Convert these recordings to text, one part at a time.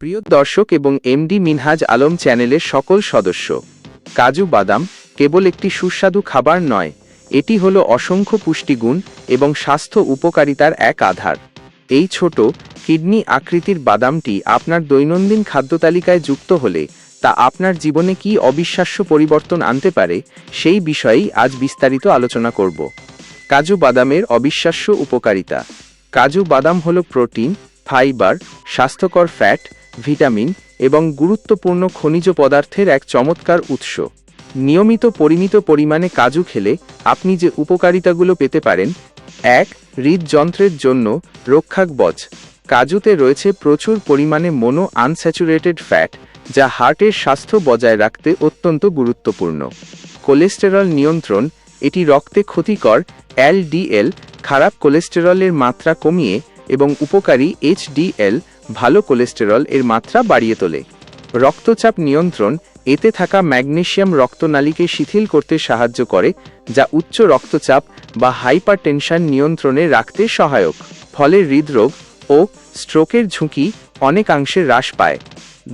প্রিয় দর্শক এবং এমডি মিনহাজ আলম চ্যানেলের সকল সদস্য, কাজু বাদাম কেবল একটি সুস্বাদু খাবার নয়, এটি হল অসংখ্য পুষ্টিগুণ এবং স্বাস্থ্য উপকারিতার এক আধার। এই ছোট, কিডনি আকৃতির বাদামটি আপনার দৈনন্দিন খাদ্য তালিকায় যুক্ত হলে তা আপনার জীবনে কি অবিশ্বাস্য পরিবর্তন আনতে পারে সেই বিষয়েই আজ বিস্তারিত আলোচনা করব। কাজু বাদামের অবিশ্বাস্য উপকারিতা। কাজু বাদাম হল প্রোটিন, ফাইবার, স্বাস্থ্যকর ফ্যাট ভিটামিন এবং গুরুত্বপূর্ণ খনিজ পদার্থের এক চমৎকার উৎস। নিয়মিত পরিমিত পরিমাণে কাজু খেলে আপনি যে উপকারিতাগুলো পেতে পারেন, এক, হৃদযন্ত্রের জন্য রক্ষাকবচ। কাজুতে রয়েছে প্রচুর পরিমাণে মোনো আনস্যাচুরেটেড ফ্যাট যা হার্টের স্বাস্থ্য বজায় রাখতে অত্যন্ত গুরুত্বপূর্ণ। কোলেস্টেরল নিয়ন্ত্রণ, এটি রক্তে ক্ষতিকর, এলডিএল, খারাপ কোলেস্টেরলের মাত্রা কমিয়ে এবং উপকারী এইচডিএল ভালো কোলেস্টেরল এর মাত্রা বাড়িয়ে তোলে। রক্তচাপ নিয়ন্ত্রণ, এতে থাকা ম্যাগনেশিয়াম রক্তনালীকে শিথিল করতে সাহায্য করে, যা উচ্চ রক্তচাপ বা হাইপারটেনশন নিয়ন্ত্রণে রাখতে সহায়ক। ফলে হৃদরোগ ও স্ট্রোকের ঝুঁকি অনেকাংশে হ্রাস পায়।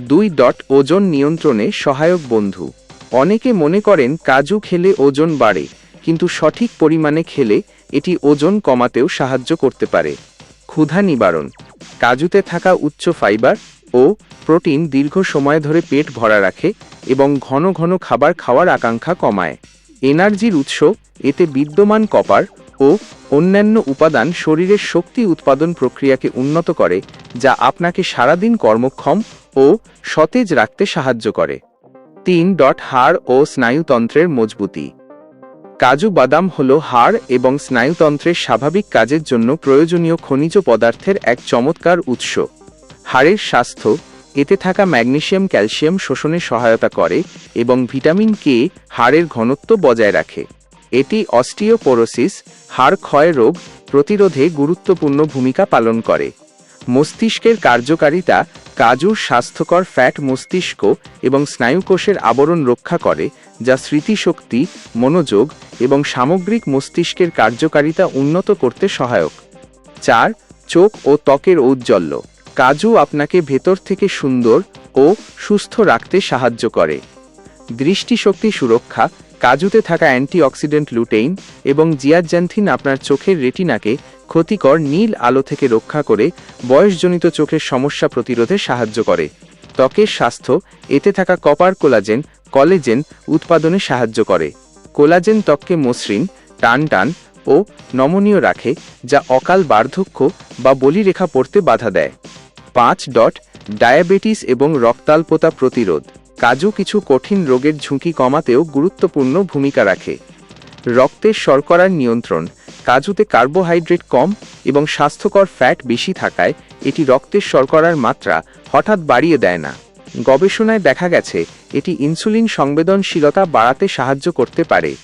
দুই ডট ওজন নিয়ন্ত্রণে সহায়ক বন্ধু। অনেকে মনে করেন কাজু খেলে ওজন বাড়ে, কিন্তু সঠিক পরিমাণে খেলে এটি ওজন কমাতেও সাহায্য করতে পারে। ক্ষুধা নিবারণ কাজুতে থাকা উচ্চ ফাইবার ও প্রোটিন দীর্ঘ সময় ধরে পেট ভরা রাখে এবং ঘন ঘন খাবার খাওয়ার আকাঙ্ক্ষা কমায়। এনার্জির উৎস, এতে বিদ্যমান কপার ও অন্যান্য উপাদান শরীরের শক্তি উৎপাদন প্রক্রিয়াকে উন্নত করে, যা আপনাকে সারাদিন কর্মক্ষম ও সতেজ রাখতে সাহায্য করে। তিন ডট হাড় ও স্নায়ুতন্ত্রের মজবুতি। কাজু বাদাম হল হাড় এবং স্নায়ুতন্ত্রের স্বাভাবিক কাজের জন্য প্রয়োজনীয় খনিজ পদার্থের এক চমৎকার উৎস। হাড়ের স্বাস্থ্য, এতে থাকা ম্যাগনেশিয়াম ক্যালসিয়াম শোষণে সহায়তা করে এবং ভিটামিন কে হাড়ের ঘনত্ব বজায় রাখে। এটি অস্টিওপোরোসিস, হাড় ক্ষয় রোগ প্রতিরোধে গুরুত্বপূর্ণ ভূমিকা পালন করে। মস্তিষ্কের কার্যকারিতা কাজুর স্বাস্থ্যকর ফ্যাট মস্তিষ্ক এবং স্নায়ুকোষের আবরণ রক্ষা করে, যা স্মৃতিশক্তি, মনোযোগ এবং সামগ্রিক মস্তিষ্কের কার্যকারিতা উন্নত করতে সহায়ক। চার, চোখ ও ত্বকের ঔজ্জ্বল্য। কাজু আপনাকে ভেতর থেকে সুন্দর ও সুস্থ রাখতে সাহায্য করে। দৃষ্টিশক্তি সুরক্ষা কাজুতে থাকা অ্যান্টিঅক্সিডেন্ট লুটেইন এবং জিয়াজ্যান্থিন আপনার চোখের রেটিনাকে ক্ষতিকর নীল আলো থেকে রক্ষা করে বয়সজনিত চোখের সমস্যা প্রতিরোধে সাহায্য করে। ত্বকের স্বাস্থ্য, এতে থাকা কপার কোলাজেন, কলেজেন উৎপাদনে সাহায্য করে। কোলাজেন ত্বককে মসৃণ, টান টান ও নমনীয় রাখে, যা অকাল বার্ধক্য বা বলিরেখা পড়তে বাধা দেয়। পাঁচ ডট ডায়াবেটিস এবং রক্তাল্পতা প্রতিরোধ। কাজু কিছু কঠিন রোগের ঝুঁকি কমাতেও গুরুত্বপূর্ণ ভূমিকা রাখে। রক্তের শর্করার নিয়ন্ত্রণ, কাজুতে কার্বোহাইড্রেট কম এবং স্বাস্থ্যকর ফ্যাট বেশি থাকায় এটি রক্তের শর্করার মাত্রা হঠাৎ বাড়িয়ে দেয় না। গবেষণায় দেখা গেছে, এটি ইনসুলিন সংবেদনশীলতা বাড়াতে সাহায্য করতে পারে।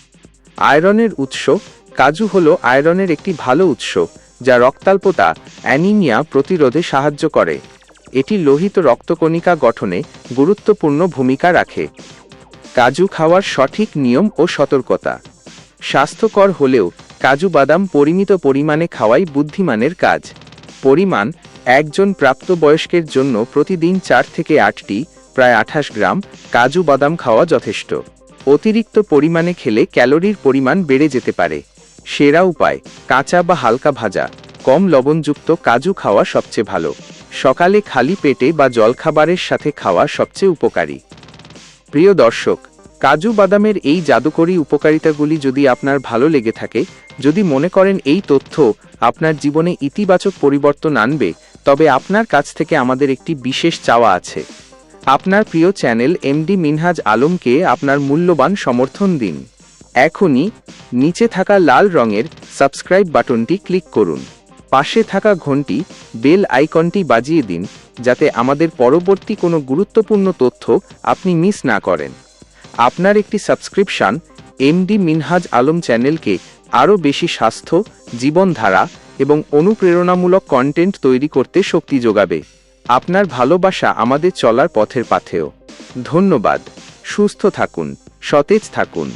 আয়রনের উৎস, কাজু হল আয়রনের একটি ভালো উৎস, যা রক্তাল্পতা, অ্যানিমিয়া প্রতিরোধে সাহায্য করে। এটি লোহিত রক্তকণিকা গঠনে গুরুত্বপূর্ণ ভূমিকা রাখে। কাজু খাওয়ার সঠিক নিয়ম ও সতর্কতা। স্বাস্থ্যকর হলেও কাজু বাদাম পরিমিত পরিমাণে খাওয়াই বুদ্ধিমানের কাজ। পরিমাণ, একজন প্রাপ্তবয়স্কের জন্য প্রতিদিন চার থেকে আটটি, প্রায় আঠাশ গ্রাম কাজু বাদাম খাওয়া যথেষ্ট। অতিরিক্ত পরিমাণে খেলে ক্যালোরির পরিমাণ বেড়ে যেতে পারে। সেরা উপায়, কাঁচা বা হালকা ভাজা, কম লবণযুক্ত কাজু খাওয়া সবচেয়ে ভালো। সকালে খালি পেটে বা জলখাবারের সাথে খাওয়া সবচেয়ে উপকারী। প্রিয় দর্শক, কাজু বাদামের এই জাদুকরী উপকারিতাগুলি যদি আপনার ভালো লেগে থাকে, যদি মনে করেন এই তথ্য আপনার জীবনে ইতিবাচক পরিবর্তন আনবে, তবে আপনার কাছ থেকে আমাদের একটি বিশেষ চাওয়া আছে। আপনার প্রিয় চ্যানেল এমডি মিনহাজ আলমকে আপনার মূল্যবান সমর্থন দিন। এখনই নিচে থাকা লাল রঙের সাবস্ক্রাইব বাটনটি ক্লিক করুন। পাশে থাকা ঘন্টি, বেল আইকনটি বাজিয়ে দিন, যাতে আমাদের পরবর্তী কোনো গুরুত্বপূর্ণ তথ্য আপনি মিস না করেন। আপনার একটি সাবস্ক্রিপশন, এমডি মিনহাজ আলম চ্যানেলকে আরও বেশি স্বাস্থ্য, জীবনধারা এবং অনুপ্রেরণামূলক কন্টেন্ট তৈরি করতে শক্তি যোগাবে। আপনার ভালোবাসা আমাদের চলার পথের পাথেও ধন্যবাদ। সুস্থ থাকুন। সতেজ থাকুন।